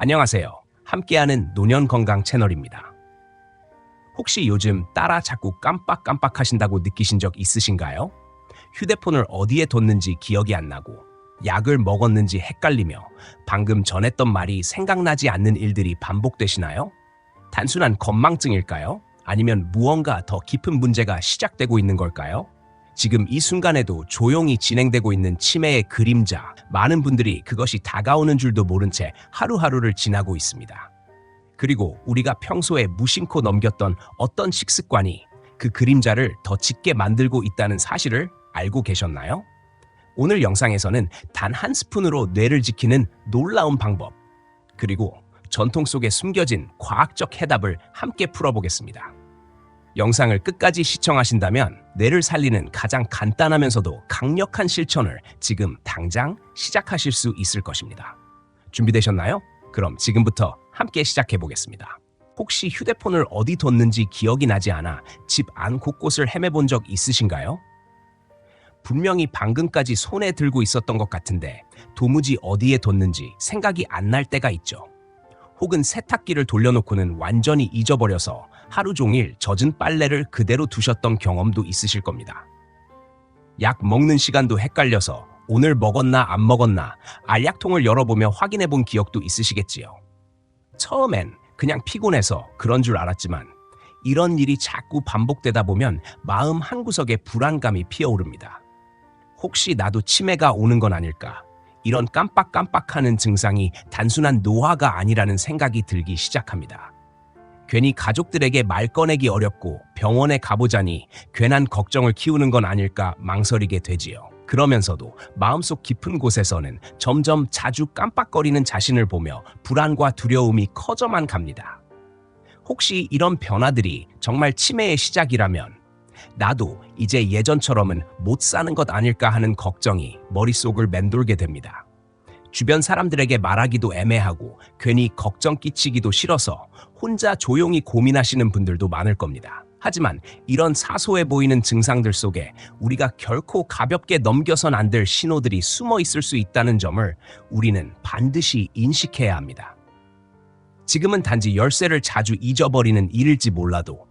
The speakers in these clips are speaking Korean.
안녕하세요. 함께하는 노년 건강 채널입니다. 혹시 요즘 따라 자꾸 깜빡깜빡 하신다고 느끼신 적 있으신가요? 휴대폰을 어디에 뒀는지 기억이 안 나고 약을 먹었는지 헷갈리며 방금 전했던 말이 생각나지 않는 일들이 반복되시나요? 단순한 건망증일까요? 아니면 무언가 더 깊은 문제가 시작되고 있는 걸까요? 지금 이 순간에도 조용히 진행되고 있는 치매의 그림자, 많은 분들이 그것이 다가오는 줄도 모른 채 하루하루를 지나고 있습니다. 그리고 우리가 평소에 무심코 넘겼던 어떤 식습관이 그 그림자를 더 짙게 만들고 있다는 사실을 알고 계셨나요? 오늘 영상에서는 단 한 스푼으로 뇌를 지키는 놀라운 방법, 그리고 전통 속에 숨겨진 과학적 해답을 함께 풀어보겠습니다. 영상을 끝까지 시청하신다면 뇌를 살리는 가장 간단하면서도 강력한 실천을 지금 당장 시작하실 수 있을 것입니다. 준비되셨나요? 그럼 지금부터 함께 시작해 보겠습니다. 혹시 휴대폰을 어디 뒀는지 기억이 나지 않아 집 안 곳곳을 헤매본 적 있으신가요? 분명히 방금까지 손에 들고 있었던 것 같은데 도무지 어디에 뒀는지 생각이 안 날 때가 있죠. 혹은 세탁기를 돌려놓고는 완전히 잊어버려서 하루 종일 젖은 빨래를 그대로 두셨던 경험도 있으실 겁니다. 약 먹는 시간도 헷갈려서 오늘 먹었나 안 먹었나 알약통을 열어보며 확인해 본 기억도 있으시겠지요. 처음엔 그냥 피곤해서 그런 줄 알았지만 이런 일이 자꾸 반복되다 보면 마음 한구석에 불안감이 피어오릅니다. 혹시 나도 치매가 오는 건 아닐까? 이런 깜빡깜빡하는 증상이 단순한 노화가 아니라는 생각이 들기 시작합니다. 괜히 가족들에게 말 꺼내기 어렵고 병원에 가보자니 괜한 걱정을 키우는 건 아닐까 망설이게 되지요. 그러면서도 마음속 깊은 곳에서는 점점 자주 깜빡거리는 자신을 보며 불안과 두려움이 커져만 갑니다. 혹시 이런 변화들이 정말 치매의 시작이라면 나도 이제 예전처럼은 못 사는 것 아닐까 하는 걱정이 머릿속을 맴돌게 됩니다. 주변 사람들에게 말하기도 애매하고 괜히 걱정 끼치기도 싫어서 혼자 조용히 고민하시는 분들도 많을 겁니다. 하지만 이런 사소해 보이는 증상들 속에 우리가 결코 가볍게 넘겨선 안 될 신호들이 숨어 있을 수 있다는 점을 우리는 반드시 인식해야 합니다. 지금은 단지 열쇠를 자주 잊어버리는 일일지 몰라도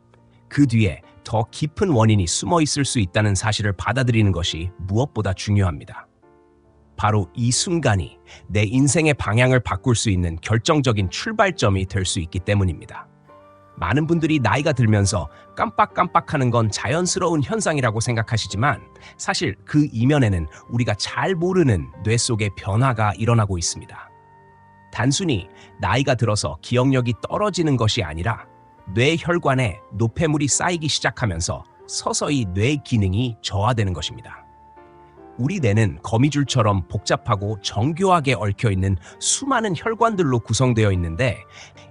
그 뒤에 더 깊은 원인이 숨어 있을 수 있다는 사실을 받아들이는 것이 무엇보다 중요합니다. 바로 이 순간이 내 인생의 방향을 바꿀 수 있는 결정적인 출발점이 될 수 있기 때문입니다. 많은 분들이 나이가 들면서 깜빡깜빡하는 건 자연스러운 현상이라고 생각하시지만 사실 그 이면에는 우리가 잘 모르는 뇌 속의 변화가 일어나고 있습니다. 단순히 나이가 들어서 기억력이 떨어지는 것이 아니라 뇌 혈관에 노폐물이 쌓이기 시작하면서 서서히 뇌 기능이 저하되는 것입니다. 우리 뇌는 거미줄처럼 복잡하고 정교하게 얽혀 있는 수많은 혈관들로 구성되어 있는데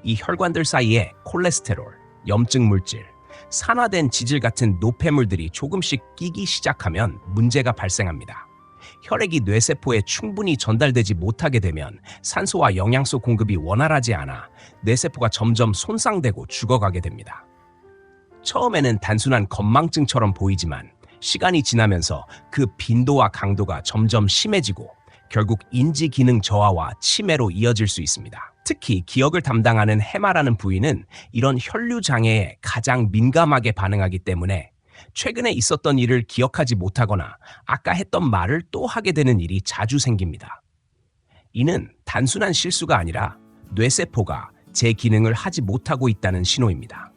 이 혈관들 사이에 콜레스테롤, 염증 물질, 산화된 지질 같은 노폐물들이 조금씩 끼기 시작하면 문제가 발생합니다. 혈액이 뇌세포에 충분히 전달되지 못하게 되면 산소와 영양소 공급이 원활하지 않아 뇌세포가 점점 손상되고 죽어가게 됩니다. 처음에는 단순한 건망증처럼 보이지만 시간이 지나면서 그 빈도와 강도가 점점 심해지고 결국 인지 기능 저하와 치매로 이어질 수 있습니다. 특히 기억을 담당하는 해마라는 부위는 이런 혈류 장애에 가장 민감하게 반응하기 때문에 최근에 있었던 일을 기억하지 못하거나 아까 했던 말을 또 하게 되는 일이 자주 생깁니다. 이는 단순한 실수가 아니라 뇌세포가 제 기능을 하지 못하고 있다는 신호입니다.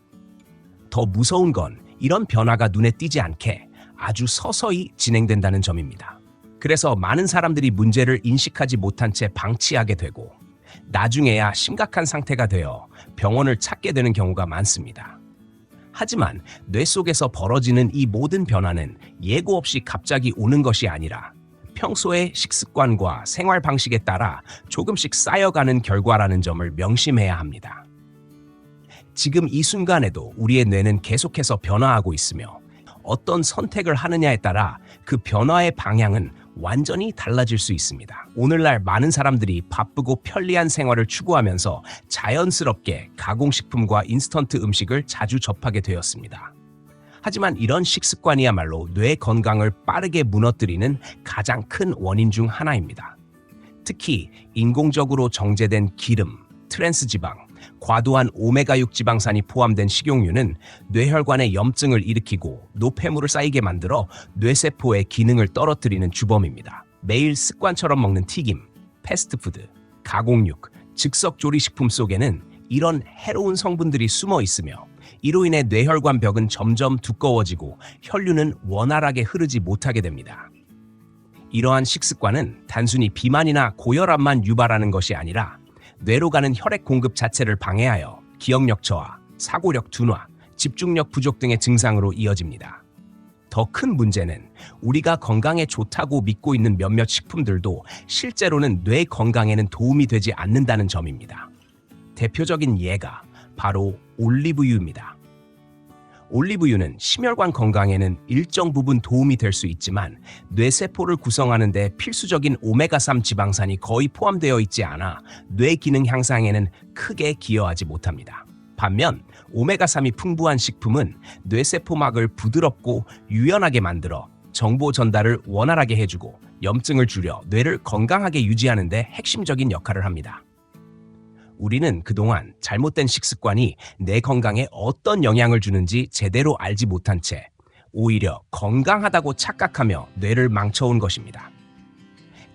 더 무서운 건 이런 변화가 눈에 띄지 않게 아주 서서히 진행된다는 점입니다. 그래서 많은 사람들이 문제를 인식하지 못한 채 방치하게 되고 나중에야 심각한 상태가 되어 병원을 찾게 되는 경우가 많습니다. 하지만 뇌 속에서 벌어지는 이 모든 변화는 예고 없이 갑자기 오는 것이 아니라 평소의 식습관과 생활 방식에 따라 조금씩 쌓여가는 결과라는 점을 명심해야 합니다. 지금 이 순간에도 우리의 뇌는 계속해서 변화하고 있으며 어떤 선택을 하느냐에 따라 그 변화의 방향은 완전히 달라질 수 있습니다. 오늘날 많은 사람들이 바쁘고 편리한 생활을 추구하면서 자연스럽게 가공식품과 인스턴트 음식을 자주 접하게 되었습니다. 하지만 이런 식습관이야말로 뇌 건강을 빠르게 무너뜨리는 가장 큰 원인 중 하나입니다. 특히 인공적으로 정제된 기름, 트랜스 지방, 과도한 오메가6 지방산이 포함된 식용유는 뇌혈관에 염증을 일으키고 노폐물을 쌓이게 만들어 뇌세포의 기능을 떨어뜨리는 주범입니다. 매일 습관처럼 먹는 튀김, 패스트푸드, 가공육, 즉석 조리식품 속에는 이런 해로운 성분들이 숨어 있으며 이로 인해 뇌혈관 벽은 점점 두꺼워지고 혈류는 원활하게 흐르지 못하게 됩니다. 이러한 식습관은 단순히 비만이나 고혈압만 유발하는 것이 아니라 뇌로 가는 혈액 공급 자체를 방해하여 기억력 저하, 사고력 둔화, 집중력 부족 등의 증상으로 이어집니다. 더 큰 문제는 우리가 건강에 좋다고 믿고 있는 몇몇 식품들도 실제로는 뇌 건강에는 도움이 되지 않는다는 점입니다. 대표적인 예가 바로 올리브유입니다. 올리브유는 심혈관 건강에는 일정 부분 도움이 될 수 있지만 뇌세포를 구성하는 데 필수적인 오메가3 지방산이 거의 포함되어 있지 않아 뇌 기능 향상에는 크게 기여하지 못합니다. 반면 오메가3이 풍부한 식품은 뇌세포막을 부드럽고 유연하게 만들어 정보 전달을 원활하게 해주고 염증을 줄여 뇌를 건강하게 유지하는 데 핵심적인 역할을 합니다. 우리는 그동안 잘못된 식습관이 내 건강에 어떤 영향을 주는지 제대로 알지 못한 채 오히려 건강하다고 착각하며 뇌를 망쳐온 것입니다.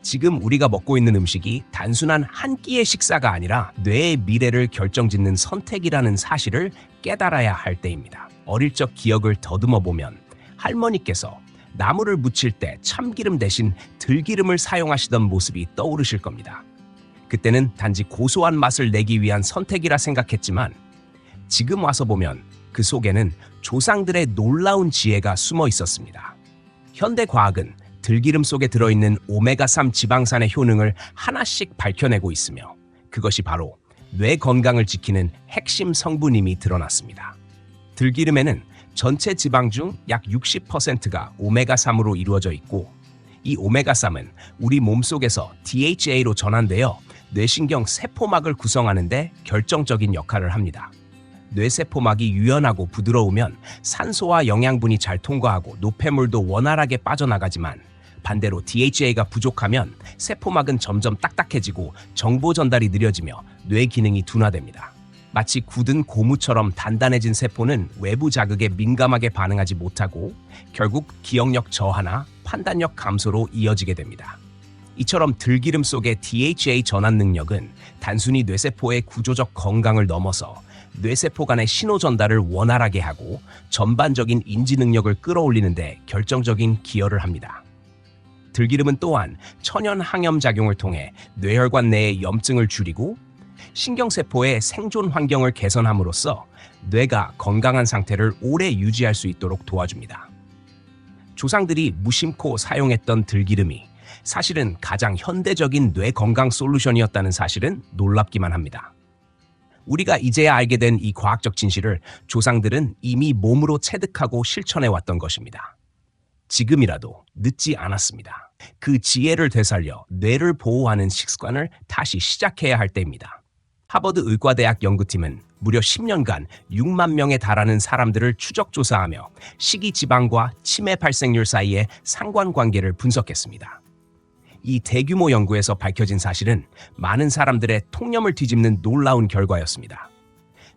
지금 우리가 먹고 있는 음식이 단순한 한 끼의 식사가 아니라 뇌의 미래를 결정짓는 선택이라는 사실을 깨달아야 할 때입니다. 어릴 적 기억을 더듬어 보면 할머니께서 나물을 무칠 때 참기름 대신 들기름을 사용하시던 모습이 떠오르실 겁니다. 그때는 단지 고소한 맛을 내기 위한 선택이라 생각했지만 지금 와서 보면 그 속에는 조상들의 놀라운 지혜가 숨어 있었습니다. 현대 과학은 들기름 속에 들어있는 오메가3 지방산의 효능을 하나씩 밝혀내고 있으며 그것이 바로 뇌 건강을 지키는 핵심 성분임이 드러났습니다. 들기름에는 전체 지방 중 약 60%가 오메가3으로 이루어져 있고 이 오메가3은 우리 몸속에서 DHA로 전환되어 뇌신경 세포막을 구성하는데 결정적인 역할을 합니다. 뇌세포막이 유연하고 부드러우면 산소와 영양분이 잘 통과하고 노폐물도 원활하게 빠져나가지만 반대로 DHA가 부족하면 세포막은 점점 딱딱해지고 정보 전달이 느려지며 뇌 기능이 둔화됩니다. 마치 굳은 고무처럼 단단해진 세포는 외부 자극에 민감하게 반응하지 못하고 결국 기억력 저하나 판단력 감소로 이어지게 됩니다. 이처럼 들기름 속의 DHA 전환 능력은 단순히 뇌세포의 구조적 건강을 넘어서 뇌세포 간의 신호 전달을 원활하게 하고 전반적인 인지 능력을 끌어올리는데 결정적인 기여를 합니다. 들기름은 또한 천연 항염 작용을 통해 뇌혈관 내의 염증을 줄이고 신경세포의 생존 환경을 개선함으로써 뇌가 건강한 상태를 오래 유지할 수 있도록 도와줍니다. 조상들이 무심코 사용했던 들기름이 사실은 가장 현대적인 뇌 건강 솔루션이었다는 사실은 놀랍기만 합니다. 우리가 이제야 알게 된 이 과학적 진실을 조상들은 이미 몸으로 체득하고 실천해 왔던 것입니다. 지금이라도 늦지 않았습니다. 그 지혜를 되살려 뇌를 보호하는 식습관을 다시 시작해야 할 때입니다. 하버드 의과대학 연구팀은 무려 10년간 6만 명에 달하는 사람들을 추적 조사하며 식이 지방과 치매 발생률 사이의 상관관계를 분석했습니다. 이 대규모 연구에서 밝혀진 사실은 많은 사람들의 통념을 뒤집는 놀라운 결과였습니다.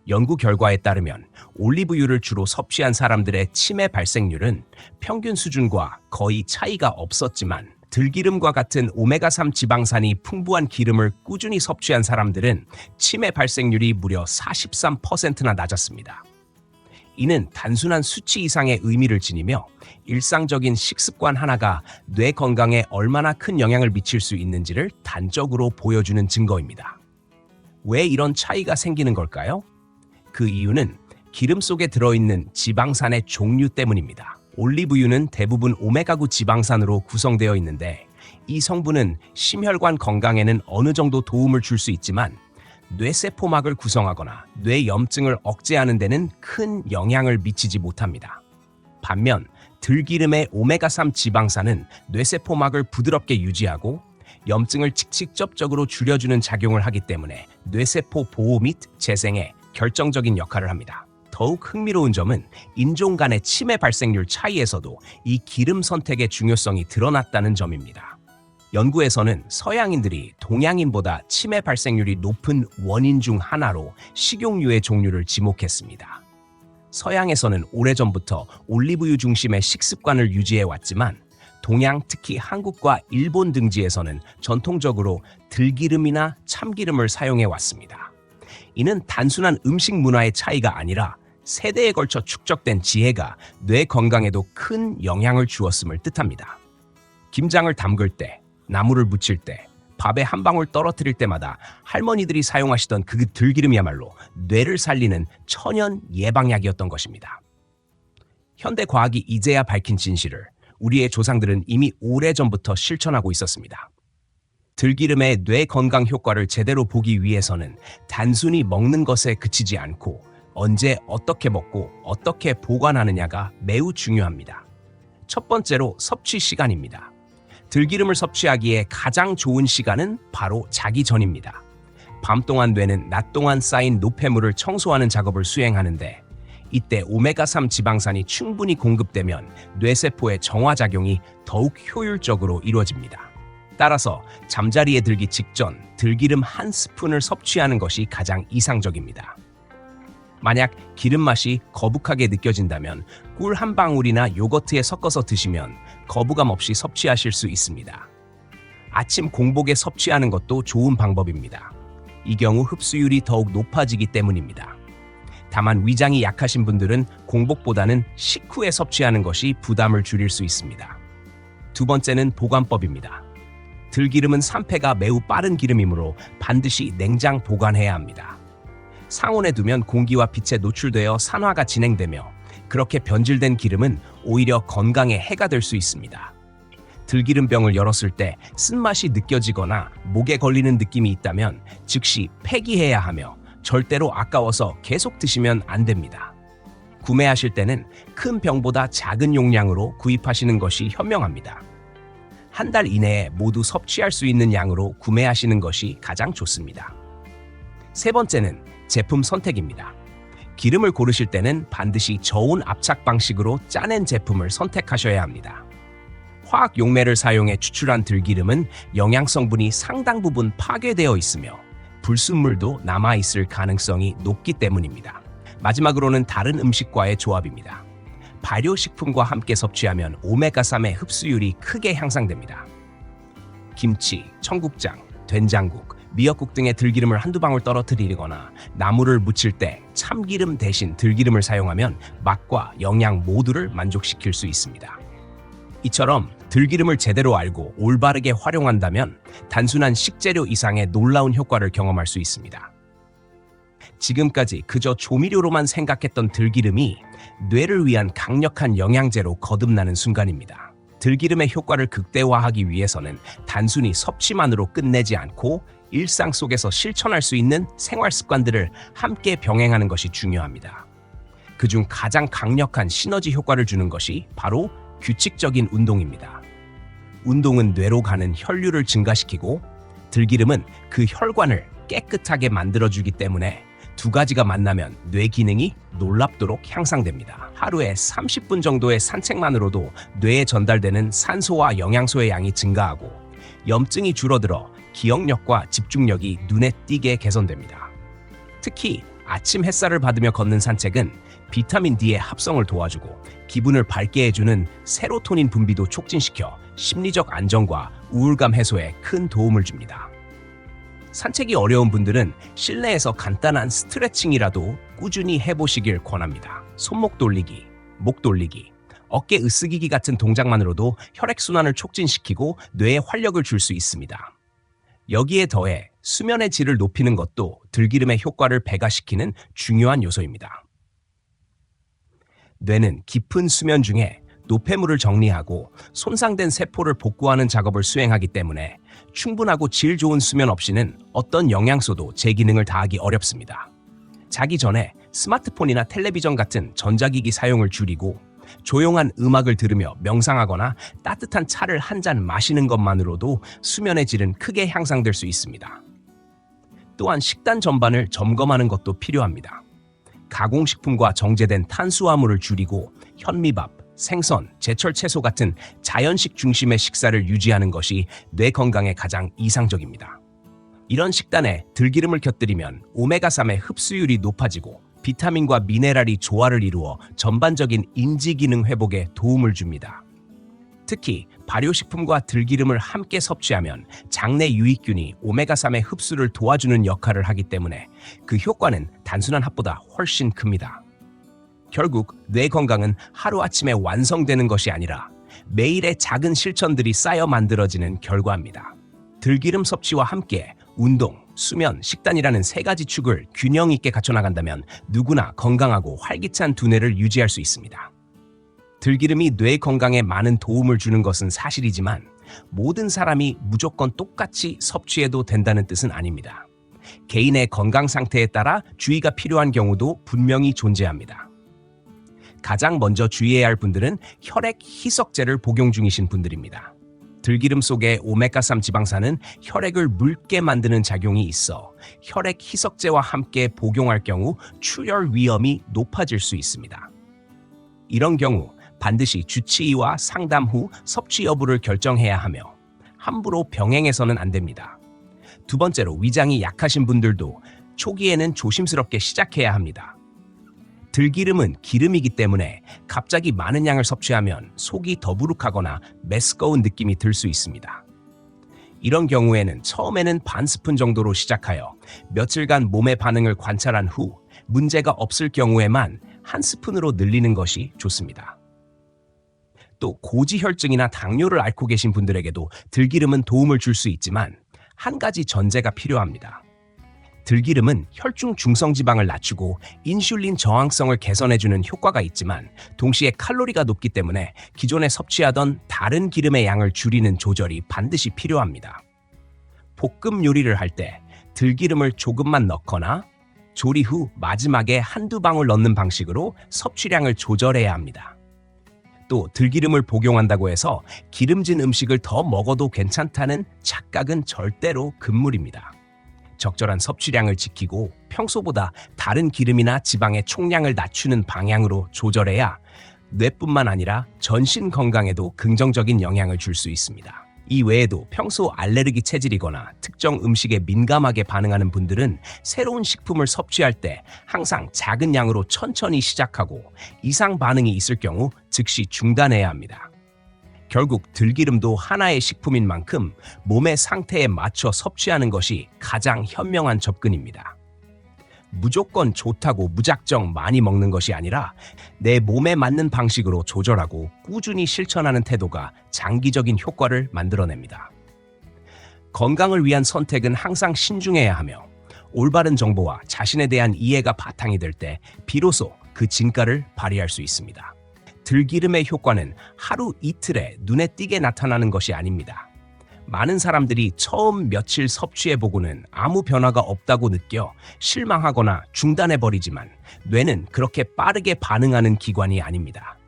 연구 결과에 따르면 올리브유를 주로 섭취한 사람들의 치매 발생률은 평균 수준과 거의 차이가 없었지만 들기름과 같은 오메가3 지방산이 풍부한 기름을 꾸준히 섭취한 사람들은 치매 발생률이 무려 43%나 낮았습니다. 이는 단순한 수치 이상의 의미를 지니며 일상적인 식습관 하나가 뇌 건강에 얼마나 큰 영향을 미칠 수 있는지를 단적으로 보여주는 증거입니다. 왜 이런 차이가 생기는 걸까요? 그 이유는 기름 속에 들어있는 지방산의 종류 때문입니다. 올리브유는 대부분 오메가9 지방산으로 구성되어 있는데 이 성분은 심혈관 건강에는 어느 정도 도움을 줄 수 있지만 뇌세포막을 구성하거나 뇌 염증을 억제하는 데는 큰 영향을 미치지 못합니다. 반면 들기름의 오메가3 지방산은 뇌세포막을 부드럽게 유지하고 염증을 직접적으로 줄여주는 작용을 하기 때문에 뇌세포 보호 및 재생에 결정적인 역할을 합니다. 더욱 흥미로운 점은 인종 간의 치매 발생률 차이에서도 이 기름 선택의 중요성이 드러났다는 점입니다. 연구에서는 서양인들이 동양인보다 치매 발생률이 높은 원인 중 하나로 식용유의 종류를 지목했습니다. 서양에서는 오래전부터 올리브유 중심의 식습관을 유지해 왔지만 동양 특히 한국과 일본 등지에서는 전통적으로 들기름이나 참기름을 사용해 왔습니다. 이는 단순한 음식 문화의 차이가 아니라 세대에 걸쳐 축적된 지혜가 뇌 건강에도 큰 영향을 주었음을 뜻합니다. 김장을 담글 때, 나무를 무칠 때, 밥에 한 방울 떨어뜨릴 때마다 할머니들이 사용하시던 그 들기름이야말로 뇌를 살리는 천연 예방약이었던 것입니다. 현대 과학이 이제야 밝힌 진실을 우리의 조상들은 이미 오래전부터 실천하고 있었습니다. 들기름의 뇌 건강 효과를 제대로 보기 위해서는 단순히 먹는 것에 그치지 않고 언제 어떻게 먹고 어떻게 보관하느냐가 매우 중요합니다. 첫 번째로 섭취 시간입니다. 들기름을 섭취하기에 가장 좋은 시간은 바로 자기 전입니다. 밤 동안 뇌는 낮 동안 쌓인 노폐물을 청소하는 작업을 수행하는데 이때 오메가3 지방산이 충분히 공급되면 뇌세포의 정화작용이 더욱 효율적으로 이루어집니다. 따라서 잠자리에 들기 직전 들기름 한 스푼을 섭취하는 것이 가장 이상적입니다. 만약 기름 맛이 거북하게 느껴진다면 꿀 한 방울이나 요거트에 섞어서 드시면 거부감 없이 섭취하실 수 있습니다. 아침 공복에 섭취하는 것도 좋은 방법입니다. 이 경우 흡수율이 더욱 높아지기 때문입니다. 다만 위장이 약하신 분들은 공복보다는 식후에 섭취하는 것이 부담을 줄일 수 있습니다. 두 번째는 보관법입니다. 들기름은 산패가 매우 빠른 기름이므로 반드시 냉장 보관해야 합니다. 상온에 두면 공기와 빛에 노출되어 산화가 진행되며 그렇게 변질된 기름은 오히려 건강에 해가 될 수 있습니다. 들기름병을 열었을 때 쓴맛이 느껴지거나 목에 걸리는 느낌이 있다면 즉시 폐기해야 하며 절대로 아까워서 계속 드시면 안 됩니다. 구매하실 때는 큰 병보다 작은 용량으로 구입하시는 것이 현명합니다. 한 달 이내에 모두 섭취할 수 있는 양으로 구매하시는 것이 가장 좋습니다. 세 번째는 제품 선택입니다. 기름을 고르실 때는 반드시 저온 압착 방식으로 짜낸 제품을 선택하셔야 합니다. 화학 용매를 사용해 추출한 들기름은 영양 성분이 상당 부분 파괴되어 있으며 불순물도 남아 있을 가능성이 높기 때문입니다. 마지막으로는 다른 음식과의 조합입니다. 발효식품과 함께 섭취하면 오메가3의 흡수율이 크게 향상됩니다. 김치, 청국장, 된장국, 미역국 등의 들기름을 한두 방울 떨어뜨리거나 나물을 무칠 때 참기름 대신 들기름을 사용하면 맛과 영양 모두를 만족시킬 수 있습니다. 이처럼 들기름을 제대로 알고 올바르게 활용한다면 단순한 식재료 이상의 놀라운 효과를 경험할 수 있습니다. 지금까지 그저 조미료로만 생각했던 들기름이 뇌를 위한 강력한 영양제로 거듭나는 순간입니다. 들기름의 효과를 극대화하기 위해서는 단순히 섭취만으로 끝내지 않고 일상 속에서 실천할 수 있는 생활 습관들을 함께 병행하는 것이 중요합니다. 그중 가장 강력한 시너지 효과를 주는 것이 바로 규칙적인 운동입니다. 운동은 뇌로 가는 혈류를 증가시키고 들기름은 그 혈관을 깨끗하게 만들어주기 때문에 두 가지가 만나면 뇌 기능이 놀랍도록 향상됩니다. 하루에 30분 정도의 산책만으로도 뇌에 전달되는 산소와 영양소의 양이 증가하고 염증이 줄어들어 기억력과 집중력이 눈에 띄게 개선됩니다. 특히 아침 햇살을 받으며 걷는 산책은 비타민 D의 합성을 도와주고 기분을 밝게 해주는 세로토닌 분비도 촉진시켜 심리적 안정과 우울감 해소에 큰 도움을 줍니다. 산책이 어려운 분들은 실내에서 간단한 스트레칭이라도 꾸준히 해보시길 권합니다. 손목 돌리기, 목 돌리기, 어깨 으쓱이기 같은 동작만으로도 혈액순환을 촉진시키고 뇌에 활력을 줄 수 있습니다. 여기에 더해 수면의 질을 높이는 것도 들기름의 효과를 배가시키는 중요한 요소입니다. 뇌는 깊은 수면 중에 노폐물을 정리하고 손상된 세포를 복구하는 작업을 수행하기 때문에 충분하고 질 좋은 수면 없이는 어떤 영양소도 제 기능을 다하기 어렵습니다. 자기 전에 스마트폰이나 텔레비전 같은 전자기기 사용을 줄이고 조용한 음악을 들으며 명상하거나 따뜻한 차를 한 잔 마시는 것만으로도 수면의 질은 크게 향상될 수 있습니다. 또한 식단 전반을 점검하는 것도 필요합니다. 가공식품과 정제된 탄수화물을 줄이고 현미밥, 생선, 제철 채소 같은 자연식 중심의 식사를 유지하는 것이 뇌 건강에 가장 이상적입니다. 이런 식단에 들기름을 곁들이면 오메가3의 흡수율이 높아지고 비타민과 미네랄이 조화를 이루어 전반적인 인지 기능 회복에 도움을 줍니다. 특히 발효식품과 들기름을 함께 섭취하면 장내 유익균이 오메가3의 흡수를 도와주는 역할을 하기 때문에 그 효과는 단순한 합보다 훨씬 큽니다. 결국 뇌 건강은 하루아침에 완성되는 것이 아니라 매일의 작은 실천들이 쌓여 만들어지는 결과입니다. 들기름 섭취와 함께 운동, 수면, 식단이라는 세 가지 축을 균형 있게 갖춰나간다면 누구나 건강하고 활기찬 두뇌를 유지할 수 있습니다. 들기름이 뇌 건강에 많은 도움을 주는 것은 사실이지만 모든 사람이 무조건 똑같이 섭취해도 된다는 뜻은 아닙니다. 개인의 건강 상태에 따라 주의가 필요한 경우도 분명히 존재합니다. 가장 먼저 주의해야 할 분들은 혈액 희석제를 복용 중이신 분들입니다. 들기름 속의 오메가3 지방산은 혈액을 묽게 만드는 작용이 있어 혈액 희석제와 함께 복용할 경우 출혈 위험이 높아질 수 있습니다. 이런 경우 반드시 주치의와 상담 후 섭취 여부를 결정해야 하며 함부로 병행해서는 안 됩니다. 두 번째로 위장이 약하신 분들도 초기에는 조심스럽게 시작해야 합니다. 들기름은 기름이기 때문에 갑자기 많은 양을 섭취하면 속이 더부룩하거나 메스꺼운 느낌이 들 수 있습니다. 이런 경우에는 처음에는 반 스푼 정도로 시작하여 며칠간 몸의 반응을 관찰한 후 문제가 없을 경우에만 한 스푼으로 늘리는 것이 좋습니다. 또 고지혈증이나 당뇨를 앓고 계신 분들에게도 들기름은 도움을 줄 수 있지만 한 가지 전제가 필요합니다. 들기름은 혈중 중성 지방을 낮추고 인슐린 저항성을 개선해주는 효과가 있지만 동시에 칼로리가 높기 때문에 기존에 섭취하던 다른 기름의 양을 줄이는 조절이 반드시 필요합니다. 볶음 요리를 할 때 들기름을 조금만 넣거나 조리 후 마지막에 한두 방울 넣는 방식으로 섭취량을 조절해야 합니다. 또 들기름을 복용한다고 해서 기름진 음식을 더 먹어도 괜찮다는 착각은 절대로 금물입니다. 적절한 섭취량을 지키고 평소보다 다른 기름이나 지방의 총량을 낮추는 방향으로 조절해야 뇌뿐만 아니라 전신 건강에도 긍정적인 영향을 줄 수 있습니다. 이 외에도 평소 알레르기 체질이거나 특정 음식에 민감하게 반응하는 분들은 새로운 식품을 섭취할 때 항상 작은 양으로 천천히 시작하고 이상 반응이 있을 경우 즉시 중단해야 합니다. 결국 들기름도 하나의 식품인 만큼 몸의 상태에 맞춰 섭취하는 것이 가장 현명한 접근입니다. 무조건 좋다고 무작정 많이 먹는 것이 아니라 내 몸에 맞는 방식으로 조절하고 꾸준히 실천하는 태도가 장기적인 효과를 만들어냅니다. 건강을 위한 선택은 항상 신중해야 하며 올바른 정보와 자신에 대한 이해가 바탕이 될 때 비로소 그 진가를 발휘할 수 있습니다. 들기름의 효과는 하루 이틀에 눈에 띄게 나타나는 것이 아닙니다. 많은 사람들이 처음 며칠 섭취해보고는 아무 변화가 없다고 느껴 실망하거나 중단해버리지만 뇌는 그렇게 빠르게 반응하는 기관이 아닙니다.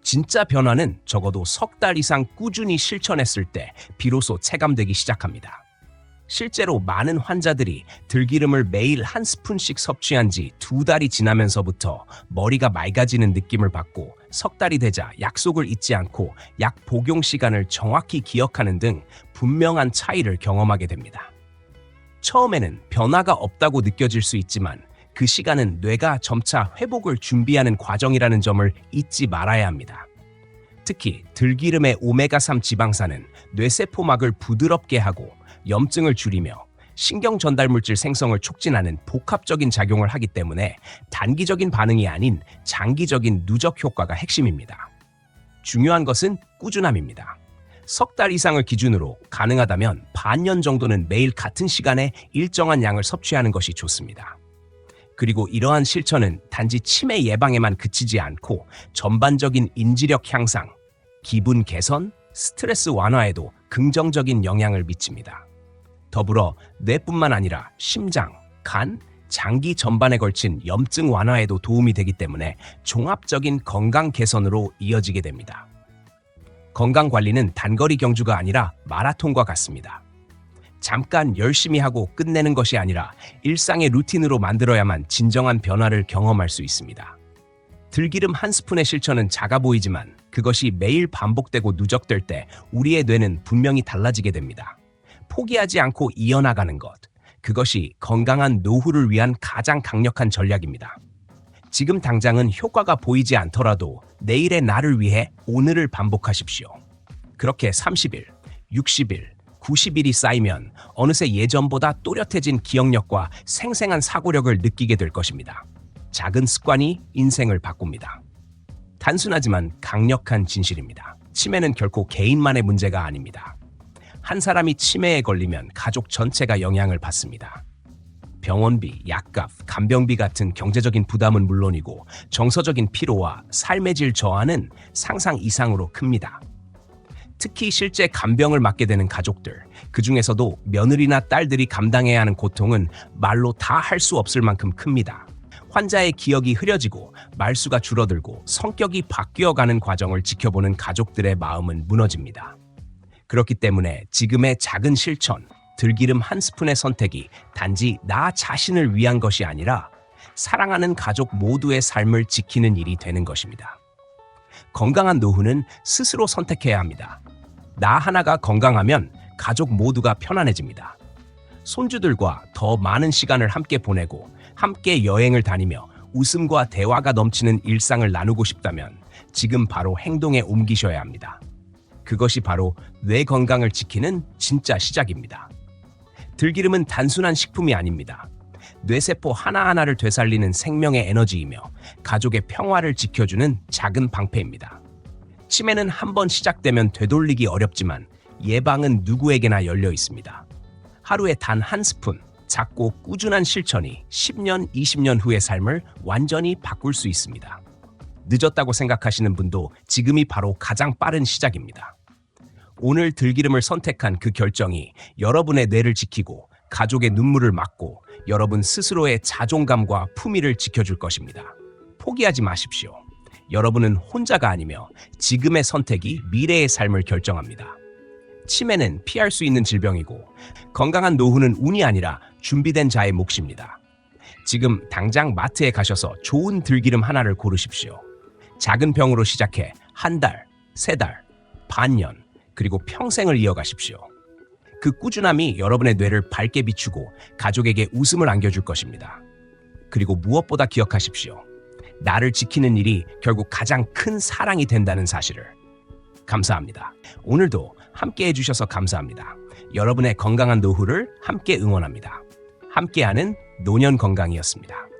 진짜 변화는 적어도 석 달 이상 꾸준히 실천했을 때 비로소 체감되기 시작합니다. 실제로 많은 환자들이 들기름을 매일 한 스푼씩 섭취한 지 두 달이 지나면서부터 머리가 맑아지는 느낌을 받고 석 달이 되자 약속을 잊지 않고 약 복용 시간을 정확히 기억하는 등 분명한 차이를 경험하게 됩니다. 처음에는 변화가 없다고 느껴질 수 있지만 그 시간은 뇌가 점차 회복을 준비하는 과정이라는 점을 잊지 말아야 합니다. 특히 들기름의 오메가3 지방산은 뇌세포막을 부드럽게 하고 염증을 줄이며 신경 전달 물질 생성을 촉진하는 복합적인 작용을 하기 때문에 단기적인 반응이 아닌 장기적인 누적 효과가 핵심입니다. 중요한 것은 꾸준함입니다. 석 달 이상을 기준으로 가능하다면 반년 정도는 매일 같은 시간에 일정한 양을 섭취하는 것이 좋습니다. 그리고 이러한 실천은 단지 치매 예방에만 그치지 않고 전반적인 인지력 향상, 기분 개선, 스트레스 완화에도 긍정적인 영향을 미칩니다. 더불어 뇌뿐만 아니라 심장, 간, 장기 전반에 걸친 염증 완화에도 도움이 되기 때문에 종합적인 건강 개선으로 이어지게 됩니다. 건강 관리는 단거리 경주가 아니라 마라톤과 같습니다. 잠깐 열심히 하고 끝내는 것이 아니라 일상의 루틴으로 만들어야만 진정한 변화를 경험할 수 있습니다. 들기름 한 스푼의 실천은 작아 보이지만 그것이 매일 반복되고 누적될 때 우리의 뇌는 분명히 달라지게 됩니다. 포기하지 않고 이어나가는 것. 그것이 건강한 노후를 위한 가장 강력한 전략입니다. 지금 당장은 효과가 보이지 않더라도 내일의 나를 위해 오늘을 반복하십시오. 그렇게 30일, 60일, 90일이 쌓이면 어느새 예전보다 또렷해진 기억력과 생생한 사고력을 느끼게 될 것입니다. 작은 습관이 인생을 바꿉니다. 단순하지만 강력한 진실입니다. 치매는 결코 개인만의 문제가 아닙니다. 한 사람이 치매에 걸리면 가족 전체가 영향을 받습니다. 병원비, 약값, 간병비 같은 경제적인 부담은 물론이고 정서적인 피로와 삶의 질 저하는 상상 이상으로 큽니다. 특히 실제 간병을 맡게 되는 가족들, 그 중에서도 며느리나 딸들이 감당해야 하는 고통은 말로 다 할 수 없을 만큼 큽니다. 환자의 기억이 흐려지고 말수가 줄어들고 성격이 바뀌어가는 과정을 지켜보는 가족들의 마음은 무너집니다. 그렇기 때문에 지금의 작은 실천, 들기름 한 스푼의 선택이 단지 나 자신을 위한 것이 아니라 사랑하는 가족 모두의 삶을 지키는 일이 되는 것입니다. 건강한 노후는 스스로 선택해야 합니다. 나 하나가 건강하면 가족 모두가 편안해집니다. 손주들과 더 많은 시간을 함께 보내고 함께 여행을 다니며 웃음과 대화가 넘치는 일상을 나누고 싶다면 지금 바로 행동에 옮기셔야 합니다. 그것이 바로 뇌 건강을 지키는 진짜 시작입니다. 들기름은 단순한 식품이 아닙니다. 뇌세포 하나하나를 되살리는 생명의 에너지이며 가족의 평화를 지켜주는 작은 방패입니다. 치매는 한 번 시작되면 되돌리기 어렵지만 예방은 누구에게나 열려 있습니다. 하루에 단 한 스푼, 작고 꾸준한 실천이 10년, 20년 후의 삶을 완전히 바꿀 수 있습니다. 늦었다고 생각하시는 분도 지금이 바로 가장 빠른 시작입니다. 오늘 들기름을 선택한 그 결정이 여러분의 뇌를 지키고 가족의 눈물을 막고 여러분 스스로의 자존감과 품위를 지켜줄 것입니다. 포기하지 마십시오. 여러분은 혼자가 아니며 지금의 선택이 미래의 삶을 결정합니다. 치매는 피할 수 있는 질병이고 건강한 노후는 운이 아니라 준비된 자의 몫입니다. 지금 당장 마트에 가셔서 좋은 들기름 하나를 고르십시오. 작은 병으로 시작해 한 달, 세 달, 반년, 그리고 평생을 이어가십시오. 그 꾸준함이 여러분의 뇌를 밝게 비추고 가족에게 웃음을 안겨줄 것입니다. 그리고 무엇보다 기억하십시오. 나를 지키는 일이 결국 가장 큰 사랑이 된다는 사실을. 감사합니다. 오늘도 함께 해주셔서 감사합니다. 여러분의 건강한 노후를 함께 응원합니다. 함께하는 노년 건강이었습니다.